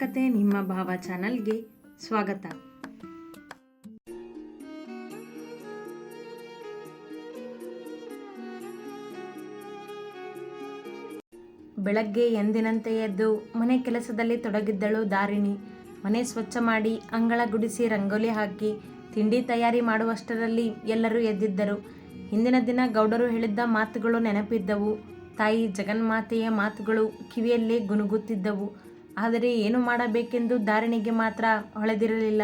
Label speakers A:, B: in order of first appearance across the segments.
A: ಕತೆ ನಿಮ್ಮ ಭಾವ ಚಾನಲ್ಗೆ ಸ್ವಾಗತ. ಬೆಳಗ್ಗೆ ಎಂದಿನಂತೆ ಎದ್ದು ಮನೆ ಕೆಲಸದಲ್ಲಿ ತೊಡಗಿದ್ದಳು ದಾರಿಣಿ. ಮನೆ ಸ್ವಚ್ಛ ಮಾಡಿ ಅಂಗಳ ಗುಡಿಸಿ ರಂಗೋಲಿ ಹಾಕಿ ತಿಂಡಿ ತಯಾರಿ ಮಾಡುವಷ್ಟರಲ್ಲಿ ಎಲ್ಲರೂ ಎದ್ದಿದ್ದರು. ಹಿಂದಿನ ದಿನ ಗೌಡರು ಹೇಳಿದ್ದ ಮಾತುಗಳು ನೆನಪಿದ್ದವು. ತಾಯಿ ಜಗನ್ಮಾತೆಯ ಮಾತುಗಳು ಕಿವಿಯಲ್ಲೇ ಗುನುಗುತ್ತಿದ್ದವು. ಆದರೆ ಏನು ಮಾಡಬೇಕೆಂದು ಧಾರಣೆಗೆ ಮಾತ್ರ ಹೊಳೆದಿರಲಿಲ್ಲ.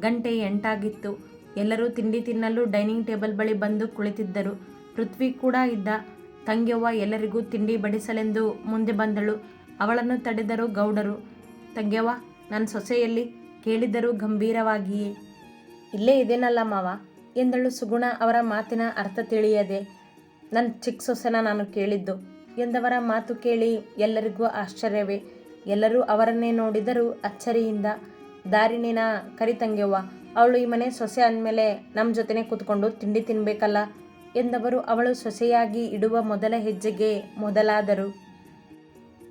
A: ಗಂಟೆ ಎಂಟಾಗಿತ್ತು. ಎಲ್ಲರೂ ತಿಂಡಿ ತಿನ್ನಲು ಡೈನಿಂಗ್ ಟೇಬಲ್ ಬಳಿ ಬಂದು ಕುಳಿತಿದ್ದರು. ಪೃಥ್ವಿ ಕೂಡ ಇದ್ದ. ತಂಗ್ಯವ್ವ ಎಲ್ಲರಿಗೂ ತಿಂಡಿ ಬಡಿಸಲೆಂದು ಮುಂದೆ ಬಂದಳು. ಅವಳನ್ನು ತಡೆದರು ಗೌಡರು. ತಂಗ್ಯವ್ವ, ನನ್ನ ಸೊಸೆಯಲ್ಲಿ ಕೇಳಿದರು ಗಂಭೀರವಾಗಿಯೇ. ಇಲ್ಲೇ ಇದೇನಲ್ಲ ಮಾವ? ಎಂದಳು ಸುಗುಣ ಅವರ ಮಾತಿನ ಅರ್ಥ ತಿಳಿಯದೆ. ನನ್ನ ಚಿಕ್ಕ ಸೊಸೆನ ನಾನು ಕೇಳಿದ್ದು. ಎಂದವರ ಮಾತು ಕೇಳಿ ಎಲ್ಲರಿಗೂ ಆಶ್ಚರ್ಯವೇ. ಎಲ್ಲರೂ ಅವರನ್ನೇ ನೋಡಿದರು ಅಚ್ಚರಿಯಿಂದ ದಾರಿಣಿನ ಕರಿತಂಗೆವ್ವ ಅವಳು ಈ ಮನೆ ಸೊಸೆ ಅಂದಮೇಲೆ ನಮ್ಮ ಜೊತೆನೇ ಕೂತ್ಕೊಂಡು ತಿಂಡಿ ತಿನ್ನಬೇಕಲ್ಲ ಎಂದವರು ಅವಳು ಸೊಸೆಯಾಗಿ ಇಡುವ ಮೊದಲ ಹೆಜ್ಜೆಗೆ ಮೊದಲಾದರು.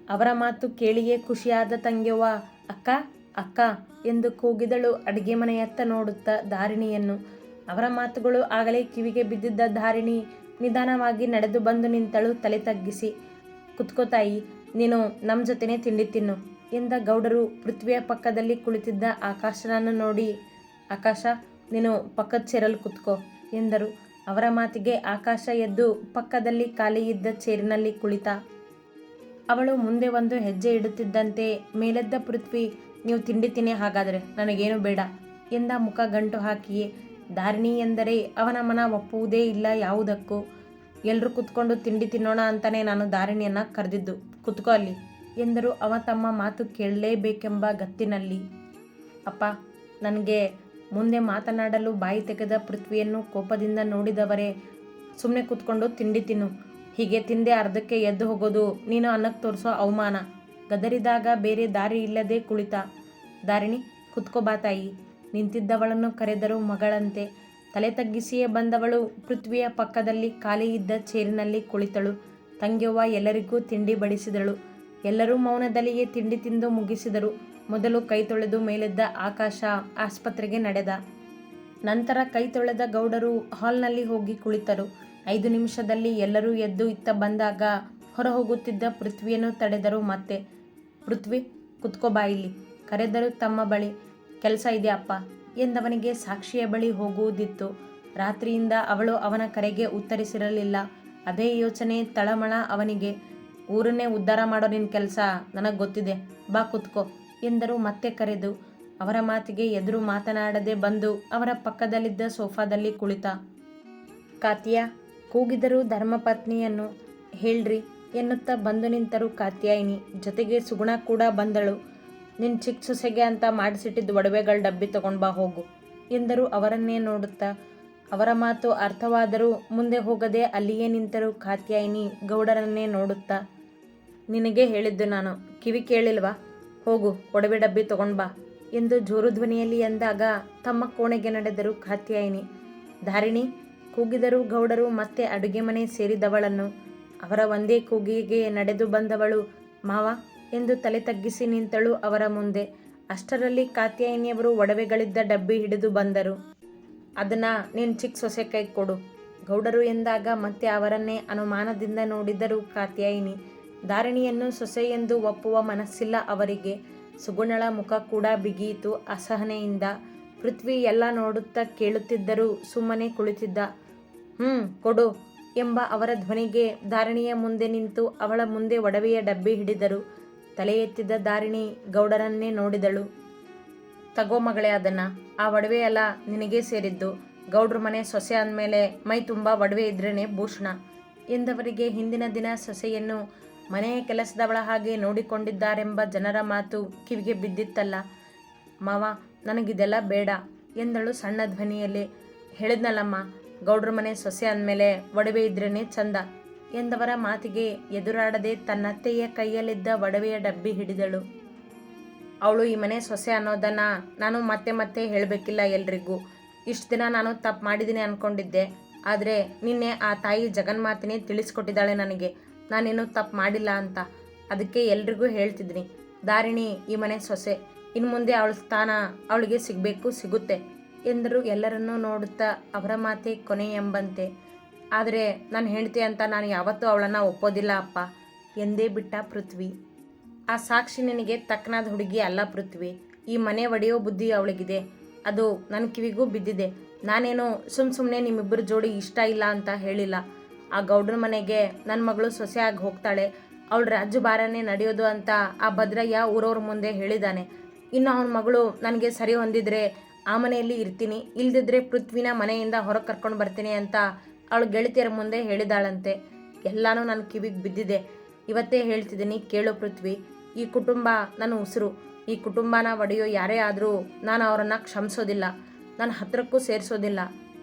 A: ಅವರ ಮಾತು ಕೇಳಿಯೇ ಖುಷಿಯಾದ ತಂಗೆವ್ವ, ಅಕ್ಕ ಅಕ್ಕ ಎಂದು ಕೂಗಿದಳು ಅಡುಗೆ ಮನೆಯತ್ತ ನೋಡುತ್ತಾ ದಾರಿಣಿಯನ್ನು. ಅವರ ಮಾತುಗಳು ಆಗಲೇ ಕಿವಿಗೆ ಬಿದ್ದಿದ್ದ ದಾರಿಣಿ ನಿಧಾನವಾಗಿ ನಡೆದು ಬಂದು ನಿಂತಳು ತಲೆ ತಗ್ಗಿಸಿ. ಕುತ್ಕೋತಾಯಿ ನೀನು ನಮ್ಮ ಜೊತೆನೇ ತಿಂಡಿ ತಿನ್ನು ಎಂದ ಗೌಡರು ಪೃಥ್ವಿಯ ಪಕ್ಕದಲ್ಲಿ ಕುಳಿತಿದ್ದ ಆಕಾಶನನ್ನು ನೋಡಿ, ಆಕಾಶ, ನೀನು ಪಕ್ಕದ ಚೇರಲ್ಲಿ ಕುತ್ಕೋ ಎಂದರು. ಅವರ ಮಾತಿಗೆ ಆಕಾಶ ಎದ್ದು ಪಕ್ಕದಲ್ಲಿ ಖಾಲಿ ಇದ್ದ ಚೇರಿನಲ್ಲಿ ಕುಳಿತ. ಅವಳು ಮುಂದೆ ಒಂದು ಹೆಜ್ಜೆ ಇಡುತ್ತಿದ್ದಂತೆ ಮೇಲೆದ್ದ ಪೃಥ್ವಿ, ನೀವು ತಿಂಡಿ ತಿನ್ನಿ ಹಾಗಾದರೆ, ನನಗೇನು ಬೇಡ ಎಂದ ಮುಖ ಗಂಟು ಹಾಕಿಯೇ. ಧಾರಣಿ ಎಂದರೆ ಅವನ ಮನ ಒಪ್ಪುವುದೇ ಇಲ್ಲ ಯಾವುದಕ್ಕೂ. ಎಲ್ಲರೂ ಕುತ್ಕೊಂಡು ತಿಂಡಿ ತಿನ್ನೋಣ ಅಂತಾನೆ ನಾನು ಧಾರಿಣಿಯನ್ನು ಕರೆದಿದ್ದು. ಕುತ್ಕೋ ಅಲ್ಲಿ, ಎಂದರು ಅವ ತಮ್ಮ ಮಾತು ಕೇಳಲೇಬೇಕೆಂಬ ಗತ್ತಿನಲ್ಲಿ. ಅಪ್ಪ, ನನಗೆ ಮುಂದೆ ಮಾತನಾಡಲು ಬಾಯಿ ತೆಗೆದ ಪೃಥ್ವಿಯನ್ನು ಕೋಪದಿಂದ ನೋಡಿದವರೇ ಸುಮ್ಮನೆ ಕೂತ್ಕೊಂಡು ತಿಂಡಿ ತಿನ್ನು. ಹೀಗೆ ತಿಂದೆ ಅರ್ಧಕ್ಕೆ ಎದ್ದು ಹೋಗೋದು, ನೀನು ಅನ್ನಕ್ಕೆ ತೋರಿಸೋ ಅವಮಾನ. ಗದರಿದಾಗ ಬೇರೆ ದಾರಿ ಇಲ್ಲದೆ ಕುಳಿತ. ದಾರಿಣಿ ಕುತ್ಕೋಬಾತಾಯಿ ಬಾ ತಾಯಿ. ನಿಂತಿದ್ದವಳನ್ನು ಕರೆದರು ಮಗಳಂತೆ. ತಲೆ ತಗ್ಗಿಸಿಯೇ ಬಂದವಳು. ಪೃಥ್ವಿಯ ಪಕ್ಕದಲ್ಲಿ ಖಾಲಿ ಇದ್ದ ಚೇರಿನಲ್ಲಿ ಕುಳಿತಳು. ತಂಗ್ಯವ್ವ ಎಲ್ಲರಿಗೂ ತಿಂಡಿ ಬಡಿಸಿದಳು. ಎಲ್ಲರೂ ಮೌನದಲ್ಲಿಯೇ ತಿಂಡಿ ತಿಂದು ಮುಗಿಸಿದರು. ಮೊದಲು ಕೈ ತೊಳೆದು ಮೇಲೆದ್ದ ಆಕಾಶ ಆಸ್ಪತ್ರೆಗೆ ನಡೆದ. ನಂತರ ಕೈ ತೊಳೆದ ಗೌಡರು ಹಾಲ್ನಲ್ಲಿ ಹೋಗಿ ಕುಳಿತರು. ಐದು ನಿಮಿಷದಲ್ಲಿ ಎಲ್ಲರೂ ಎದ್ದು ಇತ್ತ ಬಂದಾಗ ಹೊರ ಹೋಗುತ್ತಿದ್ದ ಪೃಥ್ವಿಯನ್ನು ತಡೆದರು ಮತ್ತೆ, ಪೃಥ್ವಿ, ಕುತ್ಕೋ ಬಾ ಇಲ್ಲಿ ಕರೆದರು ತಮ್ಮ ಬಳಿ. ಕೆಲಸ ಇದೆ ಅಪ್ಪ. ಎಂದವನಿಗೆ ಸಾಕ್ಷಿಯ ಬಳಿ ಹೋಗುವುದಿತ್ತು. ರಾತ್ರಿಯಿಂದ ಅವಳು ಅವನ ಕರೆಗೆ ಉತ್ತರಿಸಿರಲಿಲ್ಲ. ಅದೇ ಯೋಚನೆ ತಳಮಳ ಅವನಿಗೆ, ಊರನ್ನೇ ಉದ್ಧಾರ ಮಾಡೋ ನಿನ್ನ ಕೆಲಸ, ನನಗೆ ಗೊತ್ತಿದೆ. ಬಾ ಕುತ್ಕೋ, ಎಂದರು ಮತ್ತೆ ಕರೆದು. ಅವರ ಮಾತಿಗೆ ಎದುರು ಮಾತನಾಡದೆ ಬಂದು ಅವರ ಪಕ್ಕದಲ್ಲಿದ್ದ ಸೋಫಾದಲ್ಲಿ ಕುಳಿತ. ಕಾತ್ಯ, ಕೂಗಿದರು ಧರ್ಮಪತ್ನಿಯನ್ನು ಹೇಳ್ರಿ, ಎನ್ನುತ್ತಾ ಬಂದು ನಿಂತರು ಕಾತ್ಯಾಯಿನಿ. ಜೊತೆಗೆ ಸುಗುಣ ಕೂಡ ಬಂದಳು. ನಿನ್ನ ಚಿಕ್ಕ ಸೊಸೆಗೆ ಅಂತ ಮಾಡಿಸಿಟ್ಟಿದ್ದು ಒಡವೆಗಳ ಡಬ್ಬಿ ತಗೊಂಡು ಬಾ, ಹೋಗು, ಎಂದರು. ಅವರನ್ನೇ ನೋಡುತ್ತಾ ಅವರ ಮಾತು ಅರ್ಥವಾದರೂ ಮುಂದೆ ಹೋಗದೆ ಅಲ್ಲಿಯೇ ನಿಂತರು ಕಾತ್ಯಾಯಿನಿ ಗೌಡರನ್ನೇ ನೋಡುತ್ತಾ. ನಿನಗೆ ಹೇಳಿದ್ದು ನಾನು, ಕಿವಿ ಕೇಳಿಲ್ವಾ? ಹೋಗು, ಒಡವೆ ಡಬ್ಬಿ ಬಾ, ಎಂದು ಜೋರು ಧ್ವನಿಯಲ್ಲಿ ಎಂದಾಗ ತಮ್ಮ ಕೋಣೆಗೆ ನಡೆದರು ಕಾತ್ಯಾಯಿನಿ ಧಾರಿಣಿ, ಕೂಗಿದರು ಗೌಡರು ಮತ್ತೆ ಅಡುಗೆ ಮನೆ ಸೇರಿದವಳನ್ನು, ಅವರ ಒಂದೇ ಕೂಗಿಗೆ ನಡೆದು ಬಂದವಳು ಮಾವ. ಎಂದು ತಲೆ ತಗ್ಗಿಸಿ ನಿಂತಳು ಅವರ ಮುಂದೆ. ಅಷ್ಟರಲ್ಲಿ ಕಾತ್ಯಾಯಿನಿಯವರು ಒಡವೆಗಳಿದ್ದ ಡಬ್ಬಿ ಹಿಡಿದು ಬಂದರು. ಅದನ್ನ ನೀನು ಚಿಕ್ಕ ಸೊಸೆ ಕೈ ಕೊಡು. ಗೌಡರು ಎಂದಾಗ ಮತ್ತೆ ಅವರನ್ನೇ ಅನುಮಾನದಿಂದ ನೋಡಿದರು ಕಾತ್ಯಾಯಿನಿ. ಧಾರಣಿಯನ್ನು ಸೊಸೆ ಎಂದು ಒಪ್ಪುವ ಮನಸ್ಸಿಲ್ಲ ಅವರಿಗೆ. ಸುಗುಣಳ ಮುಖ ಕೂಡ ಬಿಗಿಯಿತು ಅಸಹನೆಯಿಂದ. ಪೃಥ್ವಿ ಎಲ್ಲ ನೋಡುತ್ತಾ ಕೇಳುತ್ತಿದ್ದರೂ ಸುಮ್ಮನೆ ಕುಳಿತಿದ್ದ. ಹ್ಮ್, ಕೊಡು ಎಂಬ ಅವರ ಧ್ವನಿಗೆ ಧಾರಣಿಯ ಮುಂದೆ ನಿಂತು ಅವಳ ಮುಂದೆ ಒಡವೆಯ ಡಬ್ಬಿ ಹಿಡಿದರು. ತಲೆ ಎತ್ತಿದ್ದ ದಾರಿಣಿ ಗೌಡರನ್ನೇ ನೋಡಿದಳು. ತಗೋ ಮಗಳೇ ಅದನ್ನ. ಆ ಒಡವೆ ಎಲ್ಲ ನಿನಗೇ ಸೇರಿದ್ದು. ಗೌಡ್ರ ಮನೆ ಸೊಸೆ ಅಂದಮೇಲೆ ಮೈ ತುಂಬ ಒಡವೆ ಇದ್ರೇನೆ ಭೂಷಣ. ಎಂದವರಿಗೆ ಹಿಂದಿನ ದಿನ ಸೊಸೆಯನ್ನು ಮನೆಯ ಕೆಲಸದವಳ ಹಾಗೆ ನೋಡಿಕೊಂಡಿದ್ದಾರೆಂಬ ಜನರ ಮಾತು ಕಿವಿಗೆ ಬಿದ್ದಿತ್ತಲ್ಲ. ಮಾವ, ನನಗಿದೆಲ್ಲ ಬೇಡ ಎಂದಳು ಸಣ್ಣ ಧ್ವನಿಯಲ್ಲಿ. ಹೇಳಿದ್ನಲ್ಲಮ್ಮ, ಗೌಡ್ರ ಮನೆ ಸೊಸೆ ಅಂದಮೇಲೆ ಒಡವೆ ಇದ್ರೇನೆ ಚಂದ. ಎಂದವರ ಮಾತಿಗೆ ಎದುರಾಡದೆ ತನ್ನತ್ತೆಯ ಕೈಯಲ್ಲಿದ್ದ ಒಡವೆಯ ಡಬ್ಬಿ ಹಿಡಿದಳು. ಅವಳು, ಈ ಮನೆ ಸೊಸೆ ಅನ್ನೋದನ್ನ ನಾನು ಮತ್ತೆ ಮತ್ತೆ ಹೇಳಬೇಕಿಲ್ಲ ಎಲ್ರಿಗೂ. ಇಷ್ಟು ದಿನ ನಾನು ತಪ್ಪು ಮಾಡಿದ್ದೀನಿ ಅಂದ್ಕೊಂಡಿದ್ದೆ ಆದರೆ ನಿನ್ನೆ ಆ ತಾಯಿ ಜಗನ್ಮಾತಿನೇ ತಿಳಿಸ್ಕೊಟ್ಟಿದ್ದಾಳೆ ನನಗೆ. ನಾನೇನು ತಪ್ಪು ಮಾಡಿಲ್ಲ ಅಂತ. ಅದಕ್ಕೆ ಎಲ್ರಿಗೂ ಹೇಳ್ತಿದ್ದೀನಿ ದಾರಿಣಿ, ಈ ಮನೆ ಸೊಸೆ. ಇನ್ನು ಮುಂದೆ ಅವಳ ಸ್ಥಾನ ಅವಳಿಗೆ ಸಿಗಬೇಕು, ಸಿಗುತ್ತೆ ಎಂದರು ಎಲ್ಲರನ್ನೂ ನೋಡುತ್ತಾ ಅವರ ಮಾತೆ ಕೊನೆ ಎಂಬಂತೆ. ಆದರೆ ನನ್ನ ಹೆಂಡತಿ ಅಂತ ನಾನು ಯಾವತ್ತೂ ಅವಳನ್ನು ಒಪ್ಪೋದಿಲ್ಲ, ಅಪ್ಪ. ಎಂದೇ ಬಿಟ್ಟ ಪೃಥ್ವಿ. ಆ ಸಾಕ್ಷಿ ನಿನಗೆ ತಕ್ಕನಾದ ಹುಡುಗಿ ಅಲ್ಲ ಪೃಥ್ವಿ. ಈ ಮನೆ ಒಡೆಯೋ ಬುದ್ಧಿ ಅವಳಿಗಿದೆ. ಅದು ನನ್ನ ಕಿವಿಗೂ ಬಿದ್ದಿದೆ. ನಾನೇನು ಸುಮ್ಮ ಸುಮ್ಮನೆ ನಿಮ್ಮಿಬ್ಬರ ಜೋಡಿ ಇಷ್ಟ ಇಲ್ಲ ಅಂತ ಹೇಳಿಲ್ಲ. ಆ ಗೌಡ್ರ ಮನೆಗೆ ನನ್ನ ಮಗಳು ಸೊಸೆಯಾಗಿ ಹೋಗ್ತಾಳೆ. ಅವಳ ರಾಜ್ಯಭಾರನೇ ನಡೆಯೋದು ಅಂತ ಆ ಭದ್ರಯ್ಯ ಊರವ್ರ ಮುಂದೆ ಹೇಳಿದ್ದಾನೆ ಇನ್ನು ಅವನ ಮಗಳು ನನಗೆ ಸರಿ ಹೊಂದಿದ್ರೆ ಆ ಮನೆಯಲ್ಲಿ ಇರ್ತೀನಿ. ಇಲ್ದಿದ್ರೆ ಪೃಥ್ವಿನ ಮನೆಯಿಂದ ಹೊರಗೆ ಕರ್ಕೊಂಡು ಬರ್ತೀನಿ ಅಂತ ಅವಳ ಗೆಳತಿಯರ ಮುಂದೆ ಹೇಳಿದಾಳಂತೆ. ಎಲ್ಲನೂ ನನ್ನ ಕಿವಿಗೆ ಬಿದ್ದಿದೆ. ಇವತ್ತೇ ಹೇಳ್ತಿದ್ದೀನಿ, ಕೇಳು ಪೃಥ್ವಿ. ಈ ಕುಟುಂಬ ನನ್ನ ಉಸಿರು. ಈ ಕುಟುಂಬನ ಒಡೆಯೋ ಯಾರೇ ಆದರೂ ನಾನು ಅವರನ್ನು ಕ್ಷಮಿಸೋದಿಲ್ಲ. ನನ್ನ ಹತ್ರಕ್ಕೂ ಸೇರಿಸೋದಿಲ್ಲ.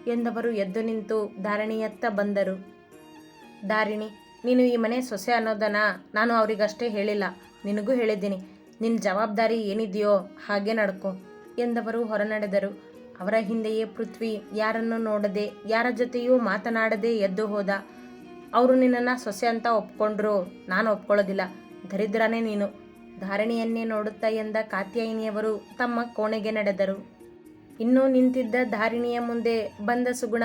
A: ಎಂದವರು ಎದ್ದು ನಿಂತು ಧಾರಣಿಯತ್ತ ಬಂದರು. ಧಾರಿಣಿ, ನೀನು ಈ ಮನೆ ಸೊಸೆ ಅನ್ನೋದನ್ನ ನಾನು ಅವರಿಗಷ್ಟೇ ಹೇಳಿಲ್ಲ. ನಿನಗೂ ಹೇಳಿದ್ದೀನಿ. ನಿನ್ನ ಜವಾಬ್ದಾರಿ ಏನಿದೆಯೋ ಹಾಗೆ ನಡ್ಕೊ ಎಂದವರು ಹೊರನಡೆದರು. ಅವರ ಹಿಂದೆಯೇ ಪೃಥ್ವಿ ಯಾರನ್ನು ನೋಡದೆ, ಯಾರ ಜೊತೆಯೂ ಮಾತನಾಡದೆ ಎದ್ದು ಹೋದ. ಅವರು ನಿನ್ನನ್ನು ಸೊಸೆ ಅಂತ ಒಪ್ಕೊಂಡ್ರು. ನಾನು ಒಪ್ಕೊಳ್ಳೋದಿಲ್ಲ. ದರಿದ್ರನೇ ನೀನು. ಧಾರಣಿಯನ್ನೇ ನೋಡುತ್ತಾ ಎಂದ ಕಾತ್ಯಾಯಿನಿಯವರು ತಮ್ಮ ಕೋಣೆಗೆ ನಡೆದರು. ಇನ್ನೂ ನಿಂತಿದ್ದ ಧಾರಿಣಿಯ ಮುಂದೆ ಬಂದ ಸುಗುಣ,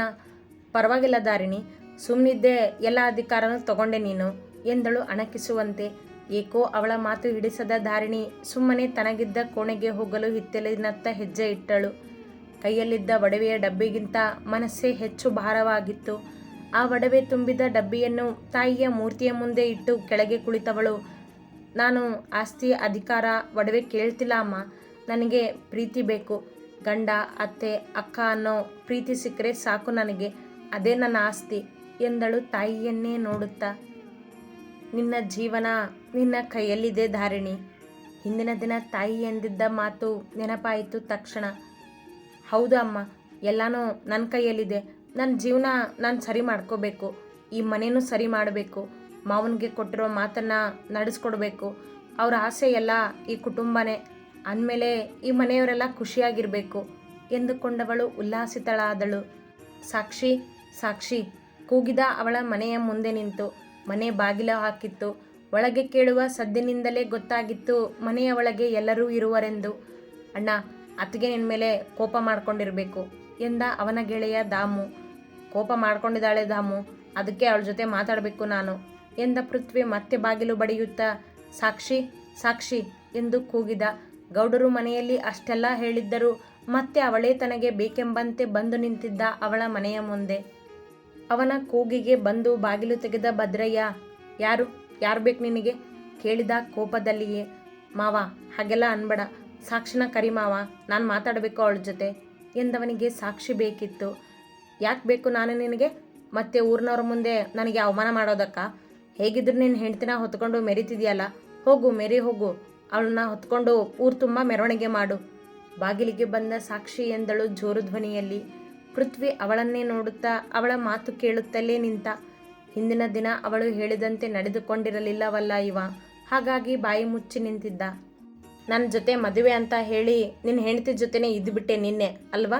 A: ಪರವಾಗಿಲ್ಲ ಧಾರಿಣಿ ಸುಮ್ಮನಿದ್ದೆ ಎಲ್ಲ ಅಧಿಕಾರನೂ ತಗೊಂಡೆ ನೀನು ಎಂದಳು ಅಣಕಿಸುವಂತೆ. ಏಕೋ ಅವಳ ಮಾತು ಹಿಡಿಸದ ಧಾರಿಣಿ ಸುಮ್ಮನೆ ತನಗಿದ್ದ ಕೋಣೆಗೆ ಹೋಗಲು ಹಿತ್ತಲಿನತ್ತ ಹೆಜ್ಜೆ ಇಟ್ಟಳು. ಕೈಯಲ್ಲಿದ್ದ ಒಡವೆಯ ಡಬ್ಬಿಗಿಂತ ಮನಸ್ಸೇ ಹೆಚ್ಚು ಭಾರವಾಗಿತ್ತು. ಆ ಒಡವೆ ತುಂಬಿದ ಡಬ್ಬಿಯನ್ನು ತಾಯಿಯ ಮೂರ್ತಿಯ ಮುಂದೆ ಇಟ್ಟು ಕೆಳಗೆ ಕುಳಿತವಳು. ನಾನು ಆಸ್ತಿ ಅಧಿಕಾರ, ಒಡವೆ ಕೇಳ್ತಿಲ್ಲ ಅಮ್ಮ. ನನಗೆ ಪ್ರೀತಿ ಬೇಕು. ಗಂಡ, ಅತ್ತೆ, ಅಕ್ಕ ಅನ್ನೋ ಪ್ರೀತಿ ಸಿಕ್ಕರೆ ಸಾಕು ನನಗೆ. ಅದೇ ನನ್ನ ಆಸ್ತಿ, ಎಂದಳು ತಾಯಿಯನ್ನೇ ನೋಡುತ್ತಾ. ನಿನ್ನ ಜೀವನ ನಿನ್ನ ಕೈಯಲ್ಲಿದೆ ಧಾರಿಣಿ. ಹಿಂದಿನ ದಿನ ತಾಯಿ ಎಂದಿದ್ದ ಮಾತು ನೆನಪಾಯಿತು ತಕ್ಷಣ. ಹೌದು ಅಮ್ಮ, ಎಲ್ಲನೂ ನನ್ನ ಕೈಯಲ್ಲಿದೆ. ನನ್ನ ಜೀವನ ನಾನು ಸರಿ ಮಾಡ್ಕೋಬೇಕು. ಈ ಮನೇನು ಸರಿ ಮಾಡಬೇಕು. ಮಾವನಿಗೆ ಕೊಟ್ಟಿರೋ ಮಾತನ್ನು ನಡೆಸ್ಕೊಡ್ಬೇಕು. ಅವ್ರ ಆಸೆ ಎಲ್ಲ ಈ ಕುಟುಂಬನೇ. ಅಂದಮೇಲೆ ಈ ಮನೆಯವರೆಲ್ಲ ಖುಷಿಯಾಗಿರಬೇಕು ಎಂದುಕೊಂಡವಳು ಉಲ್ಲಾಸಿತಳಾದಳು. ಸಾಕ್ಷಿ ಸಾಕ್ಷಿ, ಕೂಗಿದ ಅವಳ ಮನೆಯ ಮುಂದೆ ನಿಂತು, ಮನೆ ಬಾಗಿಲು ಹಾಕಿತ್ತು. ಒಳಗೆ ಕೇಳುವ ಸದ್ದಿನಿಂದಲೇ ಗೊತ್ತಾಗಿತ್ತು ಮನೆಯ ಒಳಗೆ ಎಲ್ಲರೂ ಇರುವರೆಂದು. ಅಣ್ಣ ಅತ್ತಿಗೆ ನಿನ್ನ ಮೇಲೆ ಕೋಪ ಮಾಡ್ಕೊಂಡಿರಬೇಕು ಎಂದ ಅವನ ಗೆಳೆಯ ದಾಮು. ಕೋಪ ಮಾಡ್ಕೊಂಡಿದ್ದಾಳೆ ದಾಮು. ಅದಕ್ಕೆ ಅವಳ ಜೊತೆ ಮಾತಾಡಬೇಕು ನಾನು ಎಂದ ಪೃಥ್ವಿ ಮತ್ತೆ ಬಾಗಿಲು ಬಡಿಯುತ್ತಾ, ಸಾಕ್ಷಿ ಸಾಕ್ಷಿ ಎಂದು ಕೂಗಿದ. ಗೌಡರು ಮನೆಯಲ್ಲಿ ಅಷ್ಟೆಲ್ಲ ಹೇಳಿದ್ದರು ಮತ್ತೆ ಅವಳೇ ತನಗೆ ಬೇಕೆಂಬಂತೆ ಬಂದು ನಿಂತಿದ್ದ ಅವಳ ಮನೆಯ ಮುಂದೆ. ಅವನ ಕೂಗಿಗೆ ಬಂದು ಬಾಗಿಲು ತೆಗೆದ ಭದ್ರಯ್ಯ, ಯಾರು ಯಾರು ಬೇಕು ನಿನಗೆ? ಕೇಳಿದ ಕೋಪದಲ್ಲಿಯೇ. ಮಾವ, ಹಾಗೆಲ್ಲ ಅನ್ಬೇಡ. ಸಾಕ್ಷಿನ ಕರಿಮಾವ, ನಾನು ಮಾತಾಡಬೇಕು ಅವಳ ಜೊತೆ. ಎಂದವನಿಗೆ ಸಾಕ್ಷಿ ಬೇಕಿತ್ತು. ಯಾಕೆ ಬೇಕು ನಾನು ನಿನಗೆ? ಮತ್ತೆ ಊರಿನವ್ರ ಮುಂದೆ ನನಗೆ ಅವಮಾನ ಮಾಡೋದಕ್ಕ? ಹೇಗಿದ್ರು ನಿನ್ನ ಹೆಂಡ್ತಿನ ಹೊತ್ಕೊಂಡು ಮೆರಿತಿದ್ಯಲ್ಲ? ಹೋಗು, ಮೆರಿ ಹೋಗು. ಅವಳನ್ನ ಹೊತ್ಕೊಂಡು ಊರು ತುಂಬ ಮೆರವಣಿಗೆ ಮಾಡು. ಬಾಗಿಲಿಗೆ ಬಂದ ಸಾಕ್ಷಿ ಎಂದಳು ಜೋರು ಧ್ವನಿಯಲ್ಲಿ. ಪೃಥ್ವಿ ಅವಳನ್ನೇ ನೋಡುತ್ತಾ ಅವಳ ಮಾತು ಕೇಳುತ್ತಲೇ ನಿಂತ. ಹಿಂದಿನ ದಿನ ಅವಳು ಹೇಳಿದಂತೆ ನಡೆದುಕೊಂಡಿರಲಿಲ್ಲವಲ್ಲ ಇವ. ಹಾಗಾಗಿ ಬಾಯಿ ಮುಚ್ಚಿ ನಿಂತಿದ್ದ. ನನ್ನ ಜೊತೆ ಮದುವೆ ಅಂತ ಹೇಳಿ ನಿನ್ನ ಹೆಂಡತಿ ಜೊತೆನೇ ಇದ್ದುಬಿಟ್ಟೆ ನಿನ್ನೆ, ಅಲ್ವಾ?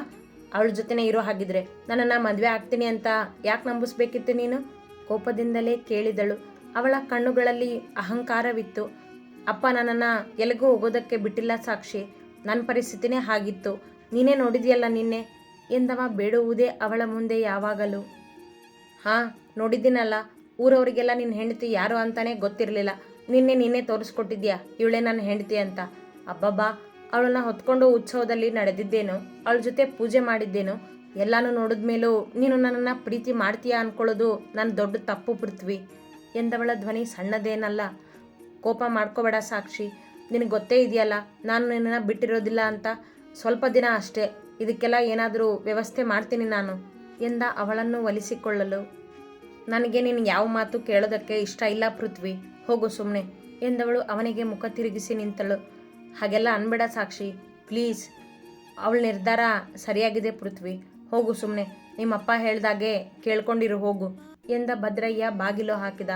A: ಅವಳ ಜೊತೆನೇ ಇರೋ ಹಾಗಿದ್ರೆ ನನ್ನನ್ನು ಮದುವೆ ಆಗ್ತೀನಿ ಅಂತ ಯಾಕೆ ನಂಬಿಸ್ಬೇಕಿತ್ತು ನೀನು? ಕೋಪದಿಂದಲೇ ಕೇಳಿದಳು. ಅವಳ ಕಣ್ಣುಗಳಲ್ಲಿ ಅಹಂಕಾರವಿತ್ತು. ಅಪ್ಪ ನನ್ನನ್ನು ಎಲ್ಲಿಗೂ ಹೋಗೋದಕ್ಕೆ ಬಿಟ್ಟಿಲ್ಲ ಸಾಕ್ಷಿ. ನನ್ನ ಪರಿಸ್ಥಿತಿನೇ ಹಾಗಿತ್ತು. ನೀನೇ ನೋಡಿದೆಯಲ್ಲ ನಿನ್ನೆ? ಎಂದವ ಬೇಡುವುದೇ ಅವಳ ಮುಂದೆ ಯಾವಾಗಲೂ. ಹಾಂ, ನೋಡಿದ್ದೀನಲ್ಲ. ಊರವರಿಗೆಲ್ಲ ನಿನ್ನ ಹೆಂಡತಿ ಯಾರು ಅಂತಾನೆ ಗೊತ್ತಿರಲಿಲ್ಲ. ನಿನ್ನೆ ನಿನ್ನೆ ತೋರಿಸ್ಕೊಟ್ಟಿದ್ಯಾ ಇವಳೇ ನನ್ನ ಹೆಂಡತಿ ಅಂತ. ಅಬ್ಬಬ್ಬಾ, ಅವಳನ್ನ ಹೊತ್ಕೊಂಡು ಉತ್ಸವದಲ್ಲಿ ನಡೆದಿದ್ದೇನು, ಅವಳ ಜೊತೆ ಪೂಜೆ ಮಾಡಿದ್ದೇನು, ಎಲ್ಲಾನು ನೋಡಿದ ಮೇಲೂ ನೀನು ನನ್ನನ್ನು ಪ್ರೀತಿ ಮಾಡ್ತೀಯಾ ಅನ್ಕೊಳ್ಳೋದು ನನ್ನ ದೊಡ್ಡ ತಪ್ಪು ಪೃಥ್ವಿ ಎಂದವಳ ಧ್ವನಿ ಸಣ್ಣದೇನಲ್ಲ. ಕೋಪ ಮಾಡ್ಕೋಬೇಡ ಸಾಕ್ಷಿ ನಿನಗೆ ಗೊತ್ತೇ ಇದೆಯಲ್ಲ, ನಾನು ನಿನ್ನನ್ನು ಬಿಟ್ಟಿರೋದಿಲ್ಲ ಅಂತ. ಸ್ವಲ್ಪ ದಿನ ಅಷ್ಟೇ, ಇದಕ್ಕೆಲ್ಲ ಏನಾದರೂ ವ್ಯವಸ್ಥೆ ಮಾಡ್ತೀನಿ ನಾನು ಎಂದ ಅವಳನ್ನು ಒಲಿಸಿಕೊಳ್ಳಲು. ನನಗೆ ನೀನು ಯಾವ ಮಾತು ಕೇಳೋದಕ್ಕೆ ಇಷ್ಟ ಇಲ್ಲ ಪೃಥ್ವಿ, ಹೋಗು ಸುಮ್ಮನೆ ಎಂದವಳು ಅವನಿಗೆ ಮುಖ ತಿರುಗಿಸಿ ನಿಂತಳು. ಹಾಗೆಲ್ಲ ಅನ್ಬೇಡ ಸಾಕ್ಷಿ. ಪ್ಲೀಸ್. ಅವಳ ನಿರ್ಧಾರ ಸರಿಯಾಗಿದೆ ಪೃಥ್ವಿ. ಹೋಗು ಸುಮ್ಮನೆ ನಿಮ್ಮಪ್ಪ ಹೇಳ್ದಾಗೆ ಕೇಳ್ಕೊಂಡಿರು, ಹೋಗು ಎಂದ ಭದ್ರಯ್ಯ ಬಾಗಿಲು ಹಾಕಿದ.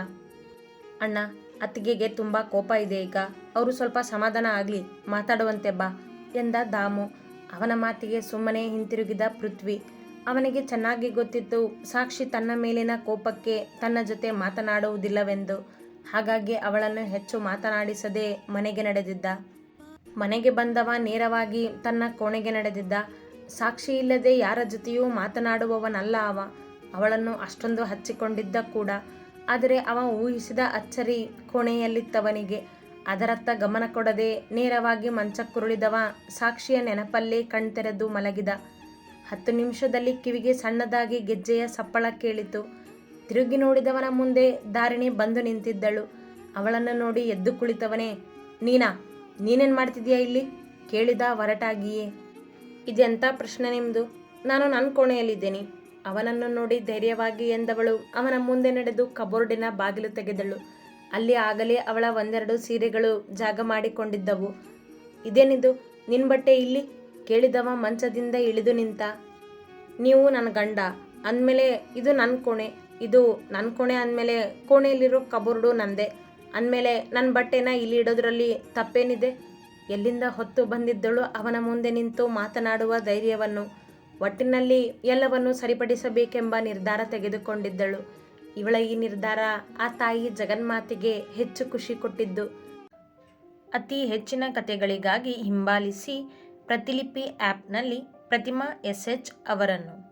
A: ಅಣ್ಣ, ಅತ್ತಿಗೆಗೆ ತುಂಬ ಕೋಪ ಇದೆ ಈಗ. ಅವರು ಸ್ವಲ್ಪ ಸಮಾಧಾನ ಆಗಲಿ, ಮಾತಾಡುವಂತೆ ಬಾ ಎಂದ ದಾಮು. ಅವನ ಮಾತಿಗೆ ಸುಮ್ಮನೆ ಹಿಂತಿರುಗಿದ ಪೃಥ್ವಿ. ಅವನಿಗೆ ಚೆನ್ನಾಗಿ ಗೊತ್ತಿತ್ತು, ಸಾಕ್ಷಿ ತನ್ನ ಮೇಲಿನ ಕೋಪಕ್ಕೆ ತನ್ನ ಜೊತೆ ಮಾತನಾಡುವುದಿಲ್ಲವೆಂದು. ಹಾಗಾಗಿ ಅವಳನ್ನು ಹೆಚ್ಚು ಮಾತನಾಡಿಸದೆ ಮನೆಗೆ ನಡೆದಿದ್ದ. ಮನೆಗೆ ಬಂದವ, ನೇರವಾಗಿ ತನ್ನ ಕೋಣೆಗೆ ನಡೆದಿದ್ದ. ಸಾಕ್ಷಿ ಇಲ್ಲದೆ ಯಾರ ಜೊತೆಯೂ ಮಾತನಾಡುವವನಲ್ಲ ಅವ. ಅವಳನ್ನು ಅಷ್ಟೊಂದು ಹಚ್ಚಿಕೊಂಡಿದ್ದ ಕೂಡ. ಆದರೆ ಅವ ಊಹಿಸಿದ ಅಚ್ಚರಿ ಕೋಣೆಯಲ್ಲಿತ್ತವನಿಗೆ. ಅದರತ್ತ ಗಮನ ಕೊಡದೆ ನೇರವಾಗಿ ಮಂಚಕ್ಕುರುಳಿದವ ಸಾಕ್ಷಿಯ ನೆನಪಲ್ಲೇ ಕಣ್ತೆರೆದು ಮಲಗಿದ. ಹತ್ತು ನಿಮಿಷದಲ್ಲಿ ಕಿವಿಗೆ ಸಣ್ಣದಾಗಿ ಗೆಜ್ಜೆಯ ಸಪ್ಪಳ ಕೇಳಿತು. ತಿರುಗಿ ನೋಡಿದವನ ಮುಂದೆ ದಾರಿಣಿ ಬಂದು ನಿಂತಿದ್ದಳು. ಅವಳನ್ನು ನೋಡಿ ಎದ್ದು ಕುಳಿತವನೇ, ನೀನಾ ನೀನೇನು ಮಾಡ್ತಿದ್ಯಾ ಇಲ್ಲಿ? ಕೇಳಿದ ಹೊರಟಾಗಿಯೇ ಇದೆಂಥ ಪ್ರಶ್ನೆ ನಿಮ್ಮದು ನಾನು ನನ್ನ ಕೋಣೆಯಲ್ಲಿದ್ದೇನೆ. ಅವನನ್ನು ನೋಡಿ ಧೈರ್ಯವಾಗಿ ಎಂದವಳು. ಅವನ ಮುಂದೆ ನಡೆದು ಕಬೋರ್ಡಿನ ಬಾಗಿಲು ತೆಗೆದಳು. ಅಲ್ಲಿ ಆಗಲೇ ಅವಳ ಒಂದೆರಡು ಸೀರೆಗಳು ಜಾಗ ಮಾಡಿಕೊಂಡಿದ್ದವು. ಇದೇನಿದು? ನಿನ್ನ ಬಟ್ಟೆ ಇಲ್ಲಿ? ಕೇಳಿದವ ಮಂಚದಿಂದ ಇಳಿದು ನಿಂತ. ನೀವು ನನ್ನ ಗಂಡ. ಅಂದಮೇಲೆ ಇದು ನನ್ನ ಕೋಣೆ. ಇದು ನನ್ನ ಕೋಣೆ ಅಂದಮೇಲೆ ಕೋಣೆಯಲ್ಲಿರೋ ಕಬೋರ್ಡು ನಂದೆ. ಅಂದಮೇಲೆ ನನ್ನ ಬಟ್ಟೆನ ಇಲ್ಲಿ ಇಡೋದ್ರಲ್ಲಿ ತಪ್ಪೇನಿದೆ? ಎಲ್ಲಿಂದ ಹೊತ್ತು ಬಂದಿದ್ದಳು ಅವನ ಮುಂದೆ ನಿಂತು ಮಾತನಾಡುವ ಧೈರ್ಯವನ್ನು. ಒಟ್ಟಿನಲ್ಲಿ ಎಲ್ಲವನ್ನು ಸರಿಪಡಿಸಬೇಕೆಂಬ ನಿರ್ಧಾರ ತೆಗೆದುಕೊಂಡಿದ್ದಳು. ಇವಳ ಈ ನಿರ್ಧಾರ ಆ ತಾಯಿ ಜಗನ್ಮಾತೆಗೆ ಹೆಚ್ಚು ಖುಷಿ ಕೊಟ್ಟಿದ್ದು. ಅತಿ ಹೆಚ್ಚಿನ ಕಥೆಗಳಿಗಾಗಿ ಹಿಂಬಾಲಿಸಿ ಪ್ರತಿಲಿಪಿ ಆ್ಯಪ್ನಲ್ಲಿ ಪ್ರತಿಮಾ ಎಸ್ ಎಚ್ ಅವರನ್ನು.